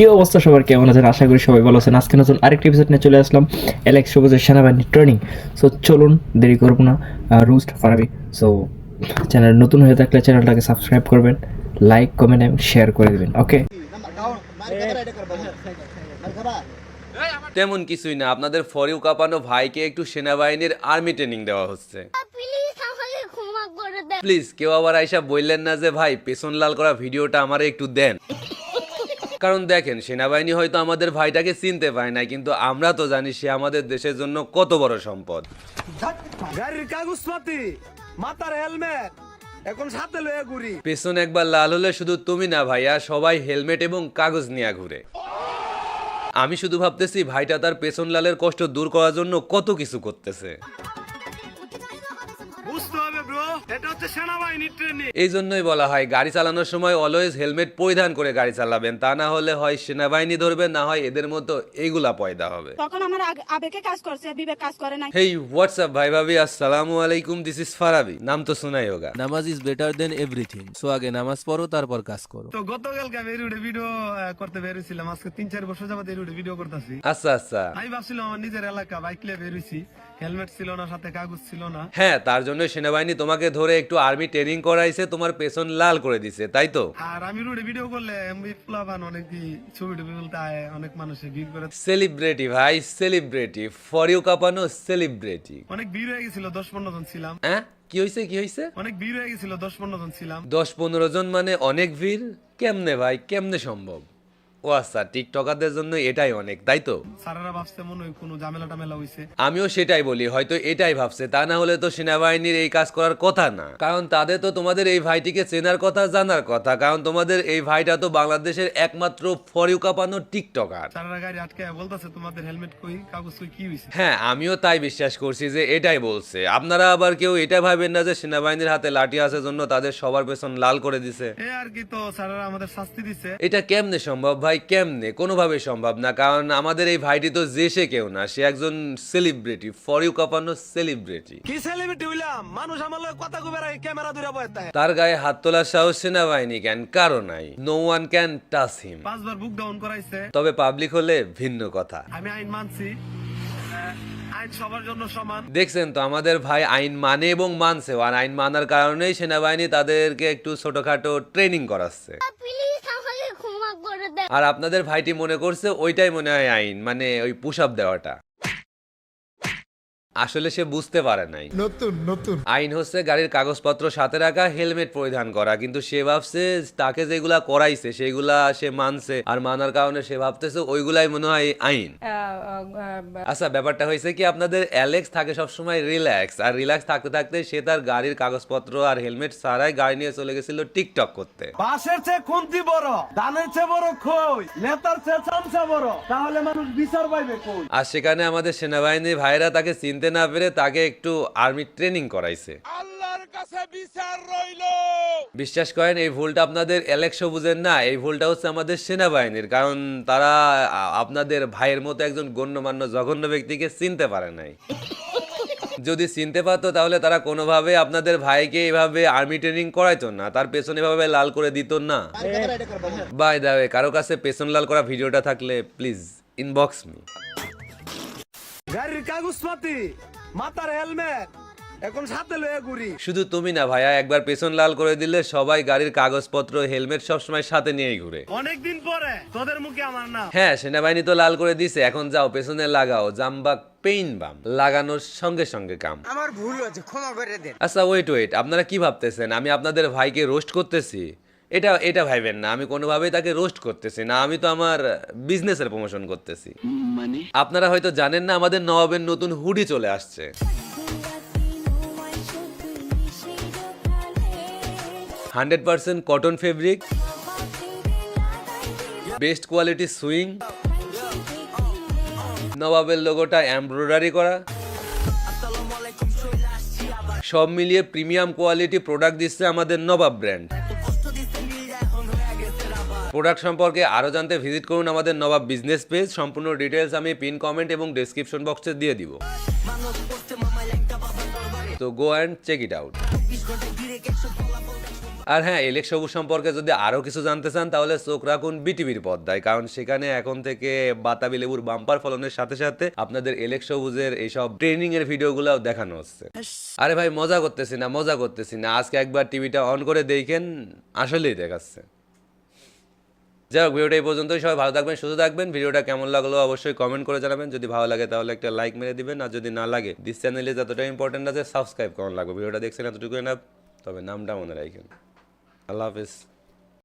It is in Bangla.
কি অবস্থা সবার? কেমন আছেন? আশা করি সবাই ভালো আছেন। আজকে নতুন আরেকটি এপিসোড নিয়ে চলে আসলাম। এলেক্স সবুজের সেনাবাহিনী ট্রেনিং সো চলুন দেরি করব না। রুস্ট ফারাবি। সো চ্যানেল নতুন হয়ে থাকলে চ্যানেলটাকে সাবস্ক্রাইব করবেন লাইক কমেন্ট এবং শেয়ার করে দেবেন ওকে তেমন কিছুই না। আপনাদের ফরিউ কাপানো ভাইকে একটু সেনাবাহিনীর আর্মি ট্রেনিং দেওয়া হচ্ছে। প্লিজ আমাকে ক্ষমা করে দেন। প্লিজ কেউ আবার আইসা বললেন না যে ভাই পেছন লাল করা ভিডিওটা আমারে একটু দেন। কারণ দেখেন সেনাবাহিনী হয়তো আমাদের ভাইটাকে চিনতে পায় না কিন্তু আমরা তো জানি সে আমাদের দেশের জন্য কত বড় সম্পদ। গাড়ির কাগজপাতি মাথার হেলমেট এখন সাথে লয়ে ঘুরি। পেছন একবার লাল হলে শুধু তুমি না ভাইয়া সবাই হেলমেট এবং কাগজ নিয়ে ঘুরে। আমি শুধু ভাবতেছি ভাইটা তার পেছন লালের কষ্ট দূর করার জন্য কত কিছু করতেছে। বুঝতে হবে ব্রো এটা হচ্ছে সেনাবাহিনীর ট্রেনিং এই জন্যই বলা হয় গাড়ি চালানোর সময় অলওয়েজ হেলমেট পরিধান করে গাড়ি চালাবেন। তা না হলে হয় সেনাবাহিনী ধরবেন না হয় এদের মতো এইগুলা পয়দা হবে। তখন আমার আগ- আবেগে কাজ করছে বিবেক কাজ করে নাই। হেই হোয়াটসঅ্যাপ ভাই ভাবি? আসসালামু আলাইকুম দিস ইজ ফারাবি। নাম তো শোনাই হোগা নামাজ is better than everything so আগে নামাজ পড়ো তারপর কাজ করো। তো গতকালকে আমি এরুডে ভিডিও করতে বেরিয়েছিলাম আজকে তিন চার বছর যাবত এরুডে ভিডিও করতেছি। আচ্ছা আচ্ছা। আমি ভাবছিলাম আমার নিজের এলাকা বাইক লিয়ে বেরিয়েছি হেলমেট ছিল না সাথে কাগজ ছিল না। হ্যাঁ তার জন্য সেনাবাহিনী তোমাকে ধরে একটু আর্মি ট্রেনিং করাইছে তোমার পেছন লাল করে দিছে তাই তো? আর আমি রুডে ভিডিও করলে প্লাবান অনেক ছবি টবি বলতে অনেক মানুষে ভিড় করে। সেলিব্রিটি ভাই সেলিব্রিটি ফর ইউ কাপানো সেলিব্রিটি অনেক ভিড় হয়ে গেছিল দশ পনেরো জন ছিলাম। হ্যাঁ কি হয়েছে কি হয়েছে অনেক ভিড় হয়ে গেছিল দশ পনেরো জন ছিলাম। দশ পনেরো জন মানে অনেক ভিড়? কেমনে ভাই কেমনে সম্ভব? ও আচ্ছা টিকটকারদের জন্য এটাই অনেক তাই তো? স্যারেরা ভাবছে মনে হয় কোনো ঝামেলা টামেলা হয়েছে আমিও সেটাই বলি হয়তো এটাই ভাবছে তা না হলে তো সেনাবাহিনীর এই কাজ করার কথা না। কারণ তাদের তো তোমাদের এই ভাইটিকে চেনার কথা জানার কথা কারণ তোমাদের এই ভাইটা তো বাংলাদেশের একমাত্র ফরিউ কাপানো টিকটকার। স্যারেরা গাড়ি আটকে বলতেছে তোমাদের হেলমেট কই কাগজ কই কি হয়েছে হ্যাঁ আমিও তাই বিশ্বাস করছি যে এটাই বলছে। আপনারা আবার কেউ এটা ভাবেন না যে সেনাবাহিনীর হাতে লাঠি আছে জন্য তাদের সবার পেছন লাল করে দিছে? এ আর কি তো স্যারেরা আমাদের শাস্তি দিছে। এটা কেমনে সম্ভব ভাই? কেমনে? কোনোভাবে সম্ভব না কারণ আমাদের এই ভাইটি তো যে সে কেউ না সে একজন সেলিব্রিটি ফর ইউ কাপানো সেলিব্রিটি কি সেলিব্রিটি হইলাম মানুষ আমার লগে কথা কবে রাখে ক্যামেরা ধরে তাহে তার গায়ে হাত তোলার সাহস সেনাবাহিনী ক্যান কারও নাই। No one can touch him পাঁচবার বুক ডাউন করাইছে। তবে পাবলিক হলে ভিন্ন কথা। আমি আইন মানছি। আইন সবার জন্য সমান। দেখছেন তো আমাদের ভাই আইন মানে এবং মানছে আর আইন মানার কারণেই সেনাবাহিনী তাদেরকে একটু ছোটখাটো ট্রেনিং করাচ্ছে। আর আপনাদের ভাইটি মনে করছে ওইটাই মনে হয় আইন মানে ওই পুশ দেওয়াটা। আসলে সে বুঝতে পারে নাই। নতুন নতুন। আইন হচ্ছে গাড়ির কাগজপত্র সাথে রাখা হেলমেট পরিধান করা। কিন্তু সে ভাবছে তাকে যেগুলা করাইছে সেগুলা সে মানছে। আর মানার কারণে সে ভাবতেছে ওইগুলাই মনে হয় আইন। আচ্ছা ব্যাপারটা হয়েছে কি আপনাদের অ্যালেক্স থাকে সবসময় রিল্যাক্স। আর রিল্যাক্স থাকতে থাকতে সে তার গাড়ির কাগজপত্র আর হেলমেট ছাড়াই গাড়ি নিয়ে চলে গেছিল টিকটক করতে। বাসের চেয়ে খুন্তি বড় ধানের চেয়ে বড় খই নেতার চেয়ে চামচা বড়। তাহলে মানুষ বিচার পাইবে কই? আর সেখানে আমাদের সেনাবাহিনীর ভাইরা তাকে চিনতে না পেরে তাকে একটু আর্মি ট্রেনিং করাইছে। বিশ্বাস করেন এই ভুলটা আপনাদের অ্যালেক্স বুঝেন না এই ভুলটা হচ্ছে আমাদের সেনাবাহিনীর কারণ তারা আপনাদের ভাইয়ের মতো একজন গণ্যমান্য জঘন্য ব্যক্তিকে চিনতে পারে নাই। যদি চিনতে পারতো তাহলে তারা কোনোভাবে আপনাদের ভাইকে এভাবে আর্মি ট্রেনিং করাইতো না তার পেছনে এভাবে লাল করে দিত না। বাই দাবে কারও কাছে পেছন লাল করা ভিডিওটা থাকলে প্লিজ ইনবক্স মি গাড়ির কাগজপাতি মাথার হেলমেট এখন সাথে লয়ে ঘুরি। শুধু তুমি না ভাইয়া একবার পেছন লাল করে দিলে সবাই গাড়ির কাগজপত্র হেলমেট সবসময় সাথে নিয়েই ঘুরে। অনেকদিন পরে তোদের মুখে আমার নাম। হ্যাঁ সেনাবাহিনী তো লাল করে দিছে এখন যাও পেছনে লাগাও জাম্বাক পেইন বাম লাগানোর সঙ্গে সঙ্গে কাম। আমার ভুল হয়েছে ক্ষমা করে দেন। আচ্ছা ওয়েট ওয়েট আপনারা কি ভাবতেছেন? আমি আপনাদের ভাইকে রোস্ট করতেছি। এটা এটা ভাইবেন না। আমি কোনোভাবেই তাকে রোস্ট করতেছি না। আমি তো আমার বিজনেসের প্রমোশন করতেছি। আপনারা হয়তো জানেন না আমাদের নবাবের নতুন হুডি চলে আসছে। Hundred percent cotton fabric best quality swing নবাবের লোগোটা এমব্রয়ডারি করা। সব মিলিয়ে প্রিমিয়াম কোয়ালিটি প্রোডাক্ট দিচ্ছে আমাদের নবাব ব্র্যান্ড প্রোডাক্ট সম্পর্কে আরও জানতে ভিজিট করুন আমাদের নবাব বিজনেস পেজ সম্পূর্ণ ডিটেলস আমি পিন কমেন্ট এবং ডেসক্রিপশন বক্সে দিয়ে দিব। তো go and check it out আর হ্যাঁ এলেক সবুজ সম্পর্কে যদি আরও কিছু জানতে চান, তাহলে চোখ রাখুন বিটিভির পর্দায়। কারণ সেখানে এখন থেকে বাতাবি লেবুর বাম্পার ফলনের সাথে সাথে আপনাদের এলেক সবুজের এইসব ট্রেনিং এর ভিডিওগুলোও দেখানো হচ্ছে। আরে ভাই, মজা করতেছি না, মজা করতেছি না। আজকে একবার টিভিটা অন করে দেখেন, আসলেই দেখাচ্ছে। যাই হোক, ভিডিওটা এই পর্যন্তই। সবাই ভালো থাকবেন, সুস্থ থাকবেন। ভিডিওটা কেমন লাগল অবশ্যই কমেন্ট করে জানাবেন। যদি ভালো লাগে তাহলে একটা লাইক মেরে দিবেন। আর যদি না লাগে দিস চ্যানেলে যতটা ইম্পর্টেন্ট আছে সাবস্ক্রাইব কেমন লাগবে। ভিডিওটা দেখছেন এতটুকু না তবে নামটা মনে রাখেন। আল্লাহ হাফিজ।